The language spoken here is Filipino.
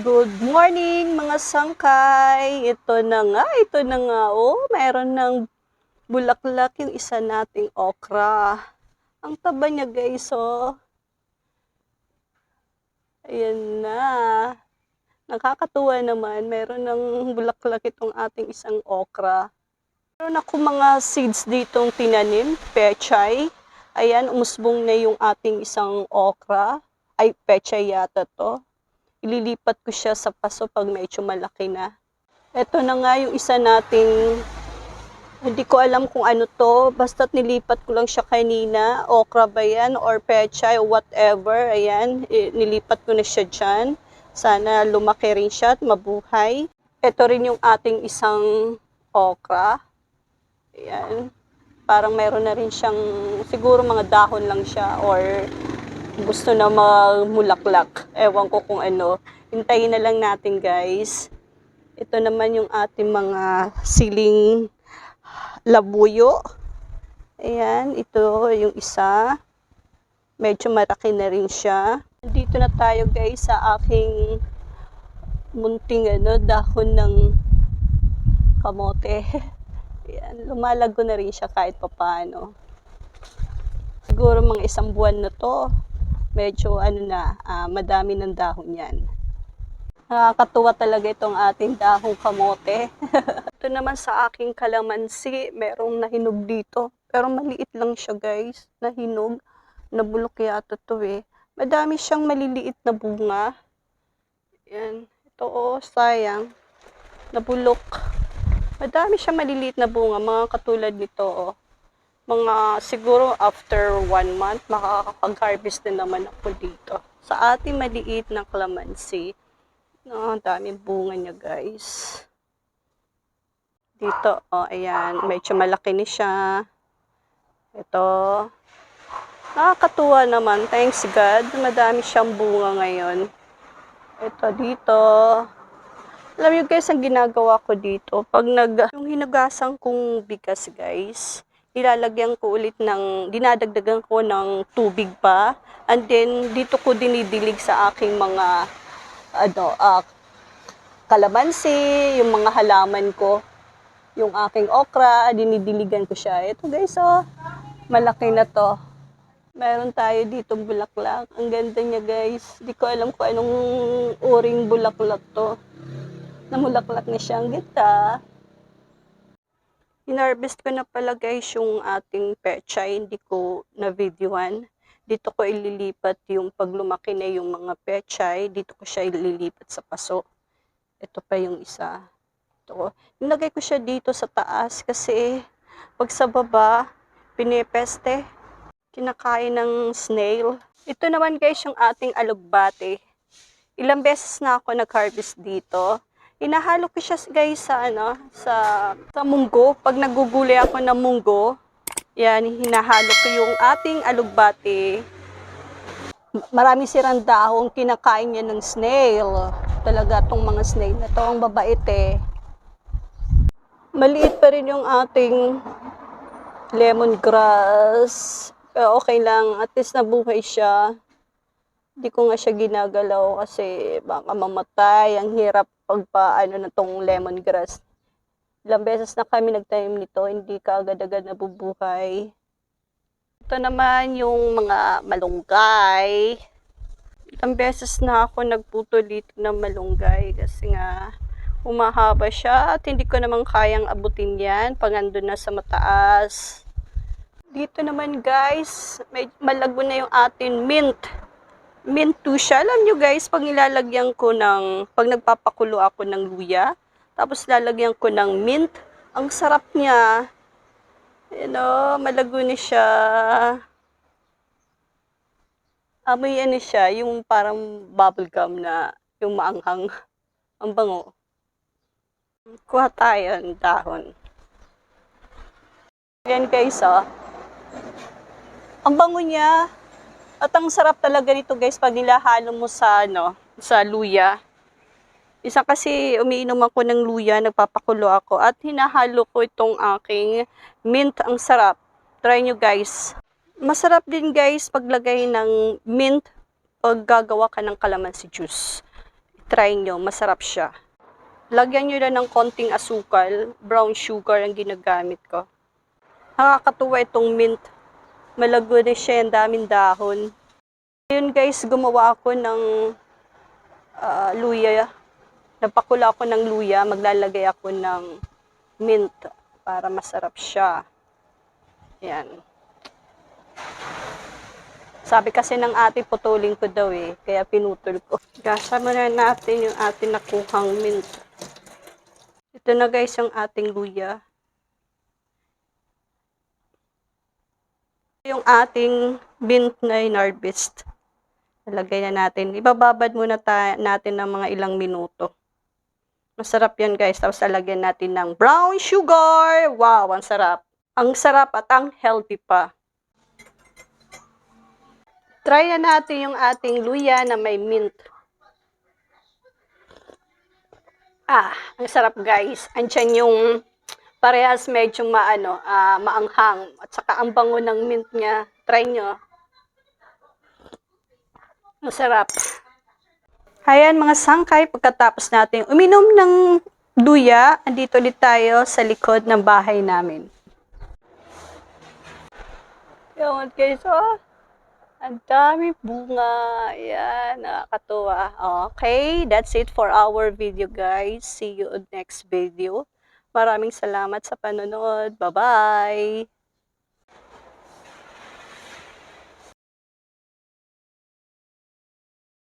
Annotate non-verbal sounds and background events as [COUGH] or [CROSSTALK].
Good morning mga sangkay! Ito na nga, ito na nga. Oh, mayroon ng bulaklak yung isa nating okra. Ang taba niya guys, oh. Ayan na. Nakakatuwa naman. Meron ng bulaklak itong ating isang okra. Meron ako mga seeds ditong tinanim, pechay. Ayan, umusbong na yung ating isang okra. Ay, pechay yata to ililipat ko siya sa paso pag medyo malaki na. Ito na nga yung isa nating, hindi ko alam kung ano to, basta't nilipat ko lang siya kanina, okra ba yan, or pechay, or whatever, ayan, nilipat ko na siya dyan. Sana lumaki rin siya at mabuhay. Ito rin yung ating isang okra. Ayan. Parang meron na rin siyang, siguro mga dahon lang siya, or gusto na magmulaklak. Ewan ko kung ano. Hintayin na lang natin guys. Ito naman yung ating mga siling labuyo. Ayan, ito yung isa. Medyo malaki na rin siya. Dito na tayo guys sa aking munting ano, dahon ng kamote. [LAUGHS] Ayan, lumalago na rin siya kahit papano. Siguro mga isang buwan na to medyo ano na, ah, madami ng dahon yan. Nakakatuwa talaga itong ating dahong kamote. [LAUGHS] Ito naman sa aking kalamansi, merong nahinog dito. Pero maliit lang siya guys, nahinog. Nabulok yata to eh. Madami siyang maliliit na bunga. Yan. Ito oh, sayang. Nabulok. Madami siyang maliliit na bunga, mga katulad nito oh mga siguro after one month, makakapag-harvest na naman ako dito. Sa ating maliit na calamansi, ang daming bunga niya guys. Dito, oh, ayan, medyo malaki ni siya. Ito, nakakatuwa naman, thanks God, madami siyang bunga ngayon. Ito dito, alam niyo guys, ang ginagawa ko dito, pag nag, yung hinugasan kong bigas guys, ilalagyan ko ulit ng, dinadagdagan ko ng tubig pa. And then, dito ko dinidilig sa aking mga, ano, ah, kalamansi, yung mga halaman ko. Yung aking okra, dinidiligan ko siya. Ito guys, oh, malaki na to. Meron tayo dito bulaklak. Ang ganda niya guys. Di ko alam kung anong uring bulaklak to. Namulaklak na siya. Ang ganda. Hinarvest ko na pala guys yung ating pechay, hindi ko na videoan. Dito ko ililipat yung pag lumaki na yung mga pechay, dito ko siya ililipat sa paso. Ito pa yung isa. Ito. Nilagay ko siya dito sa taas kasi pag sa baba, pinipeste. Kinakain ng snail. Ito naman guys yung ating alugbate. Ilang beses na ako nag-harvest dito inahalo ko siya guys sa ano, sa sa munggo. Pag nagugulay ako ng munggo, yan, hinahalo ko yung ating alugbati. Marami sirang dahon, kinakain niya ng snail. Talaga tong mga snail na to, ang babait eh. Maliit pa rin yung ating lemongrass. Pero okay lang, at least nabuhay siya. Hindi ko nga siya ginagalaw kasi baka mamatay. Ang hirap pagpa ano na tong lemongrass. Ilang beses na kami nagtanim nito, hindi ka agad-agad nabubuhay. Ito naman yung mga malunggay. Ilang beses na ako nagputo dito ng malunggay kasi nga humahaba siya at hindi ko naman kayang abutin yan pag andun na sa mataas. Dito naman guys, may malago na yung atin mint mint to siya. Alam nyo guys, pag nilalagyan ko ng, pag nagpapakulo ako ng luya, tapos lalagyan ko ng mint, ang sarap niya. You know, malago na siya. Amoy ano siya, yung parang bubble gum na, yung maanghang. Ang bango. Kuha tayo ng dahon. Yan guys, oh. Ang bango niya. At ang sarap talaga nito guys pag nilahalo mo sa ano, sa luya. Isa kasi umiinom ako ng luya, nagpapakulo ako at hinahalo ko itong aking mint. Ang sarap. Try nyo guys. Masarap din guys paglagay ng mint pag gagawa ka ng calamansi juice. Try nyo, masarap siya. Lagyan nyo na ng konting asukal, brown sugar ang ginagamit ko. Nakakatuwa itong mint. Malago na siya, ang daming dahon. Ayun guys, gumawa ako ng ah, luya. Napakula ako ng luya, maglalagay ako ng mint para masarap siya. Yan. Sabi kasi ng ate, putulin ko daw eh. Kaya pinutol ko. Gasa muna natin yung ating nakuhang mint. Ito na guys yung ating luya. Yung ating mint na inarbist. Nalagay na natin. Ibababad muna natin ng mga ilang minuto. Masarap yan guys. Tapos lalagyan natin ng brown sugar. Wow, ang sarap. Ang sarap at ang healthy pa. Try na natin yung ating luya na may mint. Ah, ang sarap guys. Andyan yung parehas medyo maano, ah, maanghang. At saka ang bango ng mint niya. Try nyo. Ang sarap. Ayan mga sangkay, pagkatapos natin uminom ng luya, andito ulit tayo sa likod ng bahay namin. Yan guys, oh. Ang dami bunga. Ayan, nakakatuwa. Okay, that's it for our video guys. See you on next video. Maraming salamat sa panonood. Bye-bye!